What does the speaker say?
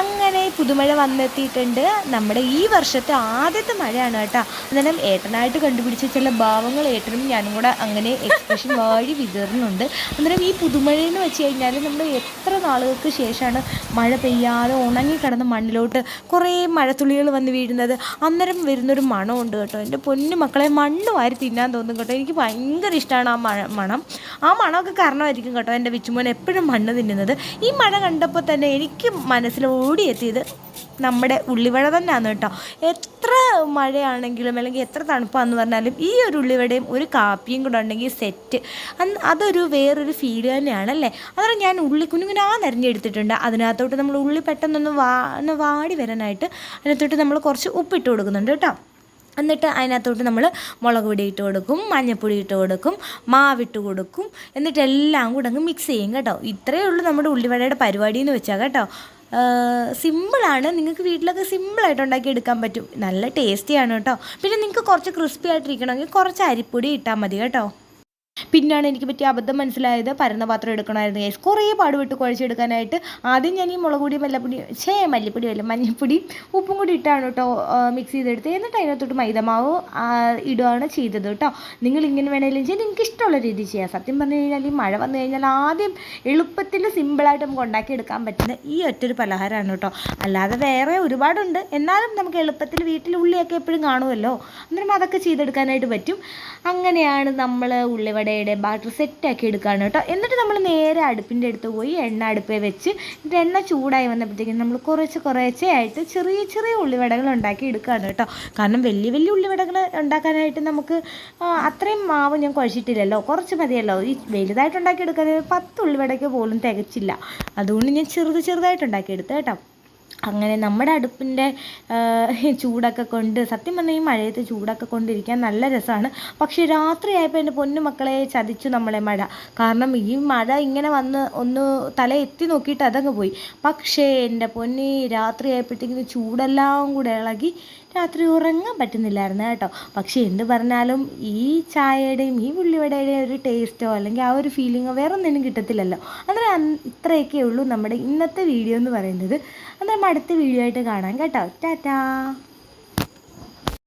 അങ്ങനെ പുതുമഴ വന്നെത്തിയിട്ടുണ്ട്. നമ്മുടെ ഈ വർഷത്തെ ആദ്യത്തെ മഴയാണ് കേട്ടോ. അന്നേരം ഏട്ടനായിട്ട് കണ്ടുപിടിച്ച ചില ഭാവങ്ങൾ ഏട്ടനും ഞാനും കൂടെ അങ്ങനെ എക്സ്പ്രഷൻ വഴി വിതറുന്നുണ്ട്. അന്നേരം ഈ പുതുമഴ എന്ന് വെച്ച് കഴിഞ്ഞാൽ നമ്മൾ എത്ര നാളുകൾക്ക് ശേഷമാണ് മഴ പെയ്യാതെ ഉണങ്ങിക്കിടന്ന മണ്ണിലോട്ട് കുറേ മഴത്തുള്ളികൾ വന്ന് വീഴുന്നത്. അന്നേരം വരുന്നൊരു മണമുണ്ട് കേട്ടോ. എന്റെ പൊന്നു മക്കളെ മണ്ണ് വാരി തിന്നാൻ തോന്നും കേട്ടോ. എനിക്ക് ഭയങ്കര ഇഷ്ടമാണ് ആ മഴ മണം. ആ മണമൊക്കെ കാരണമായിരിക്കും കേട്ടോ എന്റെ വിച്ചുമോൻ എപ്പോഴും മണ്ണ് തിന്നുന്നത്. ഈ മഴ കണ്ടപ്പോൾ തന്നെ എനിക്ക് മനസ്സിൽ ഓടിയെത്തിയത് നമ്മുടെ ഉള്ളിവട തന്നെയാണ് കേട്ടോ. എത്ര മഴയാണെങ്കിലും അല്ലെങ്കിൽ എത്ര തണുപ്പാന്ന് പറഞ്ഞാലും ഈ ഒരു ഉള്ളിവടയും ഒരു കാപ്പിയും കൂടെ ഉണ്ടെങ്കിൽ സെറ്റ് അന്ന് അതൊരു വേറൊരു ഫീൽ തന്നെയാണ് അല്ലേ അന്നേരം ഞാൻ ഉള്ളി കുഞ്ഞുങ്ങനാ നിറഞ്ഞെടുത്തിട്ടുണ്ട് അതിനകത്തോട്ട് നമ്മൾ ഉള്ളി പെട്ടെന്നൊന്ന് വാ വാടി വരാനായിട്ട് അതിനകത്തോട്ട് നമ്മൾ കുറച്ച് ഉപ്പിട്ട് കൊടുക്കുന്നുണ്ട് കേട്ടോ. എന്നിട്ട് അതിനകത്തോട്ട് നമ്മൾ മുളക് പൊടി ഇട്ട് കൊടുക്കും മഞ്ഞൾപ്പൊടി ഇട്ട് കൊടുക്കും മാവിട്ട് കൊടുക്കും. എന്നിട്ട് എല്ലാം കൂടെ അങ്ങ് മിക്സ് ചെയ്യും കേട്ടോ. ഇത്രയേ ഉള്ളൂ നമ്മുടെ ഉള്ളിവടയുടെ പരിപാടി എന്ന് വെച്ചാൽ കേട്ടോ. സിമ്പിളാണ്. നിങ്ങൾക്ക് വീട്ടിലൊക്കെ സിമ്പിളായിട്ട് ഉണ്ടാക്കി എടുക്കാൻ പറ്റും. നല്ല ടേസ്റ്റിയാണ് കേട്ടോ. പിന്നെ നിങ്ങൾക്ക് കുറച്ച് ക്രിസ്പി ആയിട്ടിരിക്കണമെങ്കിൽ കുറച്ച് അരിപ്പൊടി ഇട്ടാൽ മതി കേട്ടോ. പിന്നാണ് എനിക്ക് പറ്റിയ അബദ്ധം മനസ്സിലായത്. പരന്ന പാത്രം എടുക്കണമായിരുന്നു ഗൈസ് കുറേ പാടുപെട്ട് കുഴച്ചെടുക്കാനായിട്ട് ആദ്യം ഞാൻ ഈ മുളക് പൊടി മല്ലപ്പൊടി ഛേ മല്ലിപ്പൊടി അല്ല മഞ്ഞൾപ്പൊടി ഉപ്പും കൂടി ഇട്ടാണ് കേട്ടോ മിക്സ് ചെയ്തെടുത്ത് എന്നിട്ട് അതിനകത്തോട്ട് മൈദമാവ് ഇടുകയാണ് ചെയ്തത് കേട്ടോ. നിങ്ങൾ ഇങ്ങനെ വേണമെങ്കിലും ചെയ്യാം. നിങ്ങൾക്ക് ഇഷ്ടമുള്ള രീതി ചെയ്യാം. സത്യം പറഞ്ഞു കഴിഞ്ഞാൽ ഈ മഴ വന്നു കഴിഞ്ഞാൽ ആദ്യം എളുപ്പത്തിൽ സിമ്പിളായിട്ട് നമുക്ക് ഉണ്ടാക്കിയെടുക്കാൻ പറ്റുന്ന ഈ ഒറ്റൊരു പലഹാരമാണ് കേട്ടോ. അല്ലാതെ വേറെ ഒരുപാടുണ്ട്. എന്നാലും നമുക്ക് എളുപ്പത്തിൽ വീട്ടിൽ ഉള്ളിയൊക്കെ എപ്പോഴും കാണുമല്ലോ. അന്നേരം അതൊക്കെ ചെയ്തെടുക്കാനായിട്ട് പറ്റും. അങ്ങനെയാണ് നമ്മൾ ഉള്ളിവടയുടെ ബാറ്റർ സെറ്റാക്കി എടുക്കുകയാണ് കേട്ടോ. എന്നിട്ട് നമ്മൾ നേരെ അടുപ്പിന്റെ അടുത്ത് പോയി എണ്ണ അടുപ്പിൽ വെച്ച് എന്നിട്ട് എണ്ണ ചൂടായി വന്നപ്പോഴത്തേക്കും നമ്മൾ കുറച്ച് കുറേശ്ശെ ആയിട്ട് ചെറിയ ചെറിയ ഉള്ളിവടകൾ ഉണ്ടാക്കി എടുക്കുകയാണ് കേട്ടോ. കാരണം വലിയ വലിയ ഉള്ളിവടകൾ ഉണ്ടാക്കാനായിട്ട് നമുക്ക് അത്രയും മാവ് ഞാൻ കുഴച്ചിട്ടില്ലല്ലോ. കുറച്ച് മതിയല്ലോ. ഈ വലുതായിട്ട് ഉണ്ടാക്കി എടുക്കാൻ പത്ത് ഉള്ളിവടയ്ക്ക് പോലും തികച്ചില്ല. അതുകൊണ്ട് ഞാൻ ചെറുത് ചെറുതായിട്ട് ഉണ്ടാക്കിയെടുത്ത് കേട്ടോ. അങ്ങനെ നമ്മുടെ അടുപ്പിന്റെ ചൂടൊക്കെ കൊണ്ട് സത്യം പറഞ്ഞാൽ ഈ മഴയത്ത് ചൂടൊക്കെ കൊണ്ടിരിക്കാൻ നല്ല രസമാണ്. പക്ഷേ രാത്രിയായപ്പോൾ എന്റെ പൊന്നു മക്കളെ ചതിച്ചു നമ്മളെ മഴ. കാരണം ഈ മഴ ഇങ്ങനെ വന്ന് ഒന്ന് തല എത്തി നോക്കിയിട്ട് അതങ്ങ് പോയി. പക്ഷേ എന്റെ പൊന്നി രാത്രിയായപ്പോഴത്തേക്കിന് ചൂടെല്ലാം കൂടെ ഇളകി രാത്രി ഉറങ്ങാൻ പറ്റുന്നില്ലായിരുന്നു കേട്ടോ. പക്ഷേ എന്ത് പറഞ്ഞാലും ഈ ചായയുടെയും ഈ ഉള്ളിവടയുടെയും ഒരു ടേസ്റ്റോ അല്ലെങ്കിൽ ആ ഒരു ഫീലിങ്ങോ വേറെ ഒന്നിനും കിട്ടത്തില്ലല്ലോ. അന്നേരം ഇത്രയൊക്കെ ഉള്ളൂ നമ്മുടെ ഇന്നത്തെ വീഡിയോ എന്ന് പറയുന്നത്. അന്നേരം അടുത്ത വീഡിയോ ആയിട്ട് കാണാം കേട്ടോ. ടാറ്റാ.